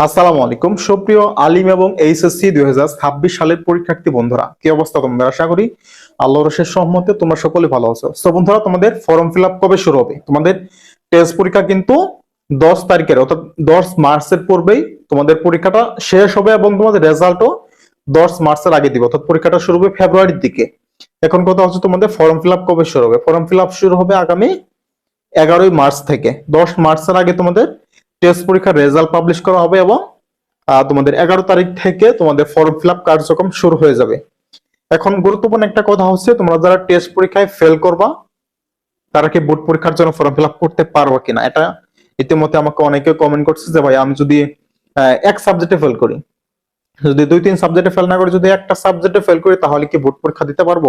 আসসালামু আলাইকুম। সুপ্রিয় আলিম এবং এইচএসসি দুই সালের পরীক্ষার্থী বন্ধুরা, কি অবস্থা তোমাদের? আশা করি আল্লাহর শেষ সহমতে তোমরা সকলে ভালো আছো। তো বন্ধুরা, তোমাদের ফর্ম ফিল কবে শুরু হবে? তোমাদের টেস্ট পরীক্ষা কিন্তু দশ তারিখের, অর্থাৎ দশ মার্চের পূর্বেই তোমাদের পরীক্ষাটা শেষ হবে এবং তোমাদের রেজাল্টও দশ মার্চের আগে দিবে, অর্থাৎ পরীক্ষাটা শুরু হবে ফেব্রুয়ারির দিকে। এখন কথা হচ্ছে তোমাদের ফর্ম ফিল কবে শুরু হবে? ফর্ম ফিল শুরু হবে আগামী এগারোই মার্চ থেকে। দশ মার্চের আগে তোমাদের টেস্ট পরীক্ষার রেজাল্ট পাবলিশ করা হবে এবং তোমাদের এগারো তারিখ থেকে তোমাদের ফর্ম ফিল কার্যক্রম শুরু হয়ে যাবে। এখন গুরুত্বপূর্ণ একটা কথা হচ্ছে, তোমরা যারা টেস্ট পরীক্ষায় ফেল করবা, তারা কি বোর্ড পরীক্ষার জন্য ফর্ম ফিল করতে পারবা কিনা? এটা ইতিমধ্যে আমাকে অনেকে কমেন্ট করছে যে, ভাই, আমি যদি এক সাবজেক্টে ফেল করি, যদি দুই, তিন সাবজেক্টে ফেল না করে, যদি একটা সাবজেক্টে ফেল করি, তাহলে কি বোর্ড পরীক্ষা দিতে পারব?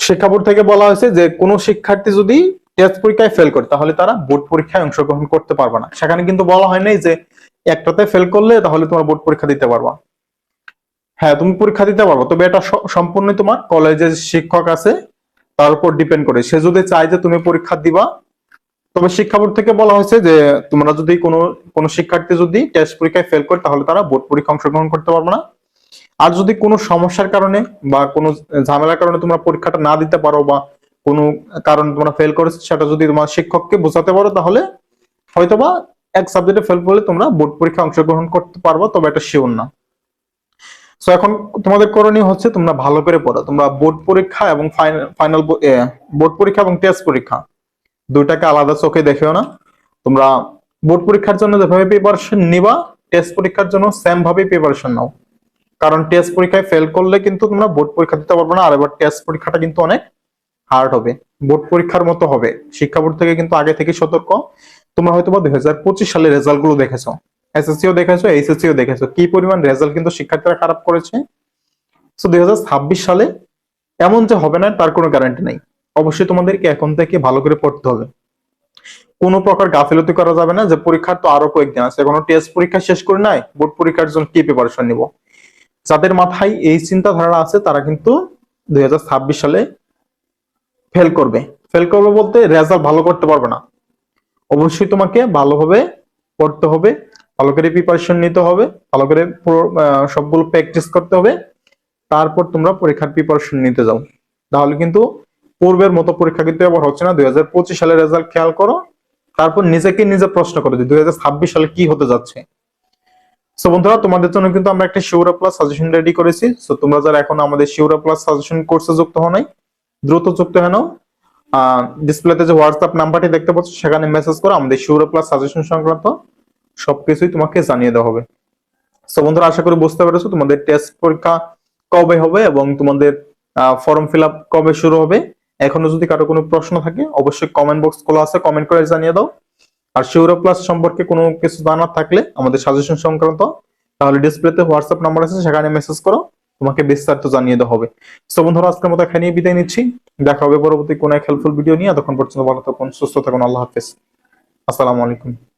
শিক্ষা বোর্ড থেকে বলা হয়েছে যে, কোনো শিক্ষার্থী যদি টেস্ট পরীক্ষায় ফেল করে, তাহলে তারা বোর্ড পরীক্ষায় অংশগ্রহণ করতে পারবে না। সেখানে কিন্তু বলা হয় নাই যে একটাতে ফেল করলে তাহলে তোমার বোর্ড পরীক্ষা দিতে পারবা। হ্যাঁ তুমি পরীক্ষা দিতে পারব, তবে এটা সম্পূর্ণ তোমার কলেজের শিক্ষক আছে, তার উপর ডিপেন্ড করে। সে যদি চায় যে তুমি পরীক্ষা দিবা, তবে শিক্ষা বোর্ড থেকে বলা হয়েছে যে তোমরা যদি কোনো কোনো শিক্ষার্থী যদি টেস্ট পরীক্ষায় ফেল করে, তাহলে তারা বোর্ড পরীক্ষা অংশগ্রহণ করতে পারবে না। আর যদি কোনো সমস্যার কারণে বা কোনো ঝামেলার কারণে তোমরা পরীক্ষাটা না দিতে পারো বা কোনো কারণ তোমরা ফেল করেছ, সেটা যদি তোমার শিক্ষককে বোঝাতে পারো, তাহলে হয়তোবা এক সাবজেক্টে ফেল করলে তোমরা বোর্ড পরীক্ষা অংশগ্রহণ করতে পারব, তবে এটা শিওর না। সো এখন তোমাদের করণীয় হচ্ছে তোমরা ভালো করে পড়ো। তোমরা বোর্ড পরীক্ষা এবং ফাইনাল বোর্ড পরীক্ষা এবং টেস্ট পরীক্ষা দুইটাকে আলাদা চোখে দেখেও না। তোমরা বোর্ড পরীক্ষার জন্য যেভাবে প্রিপারেশন নিবা টেস্ট পরীক্ষার জন্য সেম ভাবে প্রিপারেশন নাও। কারণ টেস্ট পরীক্ষায় ফেল করলে কিন্তু তোমরা বোর্ড পরীক্ষা দিতে পারবে না, আর এবার টেস্ট পরীক্ষাটা কিন্তু অনেক হার্ড হবে বোর্ড পরীক্ষার মতো হবে। শিক্ষা বোর্ড থেকে কিন্তু আগে থেকে সতর্ক। তোমরা হয়তো বা দুই হাজার পঁচিশ সালের রেজাল্টগুলো দেখেছ। এসএসসিও দেখেছ এইচএসসিও দেখেছ। কি পরিমাণ রেজাল্ট কিন্তু শিক্ষার্থীরা খারাপ করেছে? তো দুই হাজার ছাব্বিশ সালে এমন যে হবে না, তার কোনো গ্যারান্টি নেই। অবশ্যই তোমাদেরকে এখন থেকে ভালো করে পড়তে হবে। কোনো প্রকার গাফিলতি করা যাবে না যে পরীক্ষার তো আরও কয়েকদিন আছে। কোনো টেস্ট পরীক্ষা শেষ করে নাই বোর্ড পরীক্ষার জন্য কি প্রিপারেশন নিব? যাদের মাথায় এই চিন্তাধারা আছে, তারা কিন্তু দুই হাজার ছাব্বিশ সালে ফেল করবে। ফেল করবে বলতে রেজাল্ট ভালো করতে পারবে না। অবশ্যই তোমাকে ভালোভাবে পড়তে হবে, ভালো করে প্রিপারেশন নিতে হবে, ভালো করে সবগুলো প্র্যাকটিস করতে হবে, তারপর তোমরা পরীক্ষার প্রিপারেশন নিতে যাও। তাহলে কিন্তু পূর্বের মতো পরীক্ষা কিন্তু এবার হচ্ছে না। দুই হাজার পঁচিশ সালের রেজাল্ট খেয়াল করো, তারপর নিজেকে নিজে প্রশ্ন করো যে দুই হাজার ছাব্বিশ সালে কি হতে যাচ্ছে। সো বন্ধুরা, তোমাদের জন্য কিন্তু আমরা একটা শিউরা প্লাস সাজেশন রেডি করেছি। সো তোমরা যারা এখন আমাদের শিউরা প্লাস সাজেশন কোর্সে যুক্ত হও নাই দ্রুত যুক্ত নাও। ডিসপ্লেতে যে হোয়াটসঅ্যাপ নাম্বারটি দেখতে পাচ্ছ, সেখানে মেসেজ করো, আমাদের শিউরা প্লাস সাজেশন সংক্রান্ত সবকিছুই তোমাকে জানিয়ে দেওয়া হবে। সো বন্ধুরা, আশা করি বুঝতে পেরেছ, তোমাদের টেস্ট পরীক্ষা কবে হবে এবং তোমাদের ফর্ম ফিল আপ কবে শুরু হবে। এখনও যদি কারও কোনো প্রশ্ন থাকে, অবশ্যই কমেন্ট বক্স খোলা আছে কমেন্ট করে জানিয়ে দাও। আর শিউরা প্লাস সম্পর্কে কোনো কিছু জানার থাকলে আমাদের সাজেশন সংক্রান্ত, তাহলে ডিসপ্লেতে হোয়াটসঅ্যাপ নাম্বার আছে, সেখানে মেসেজ করো। তোমাকে বিস্তারিত জানিয়ে দেওয়া হবে। সো বন্ধুরা, আজকের মতো এখানে বিদায় নিচ্ছি। দেখা হবে পরবর্তী কোনো এক হেল্পফুল ভিডিও নিয়ে। তখন পর্যন্ত ভালো থাকুন, সুস্থ থাকুন, আল্লাহ হাফেজ। আসসালামু আলাইকুম।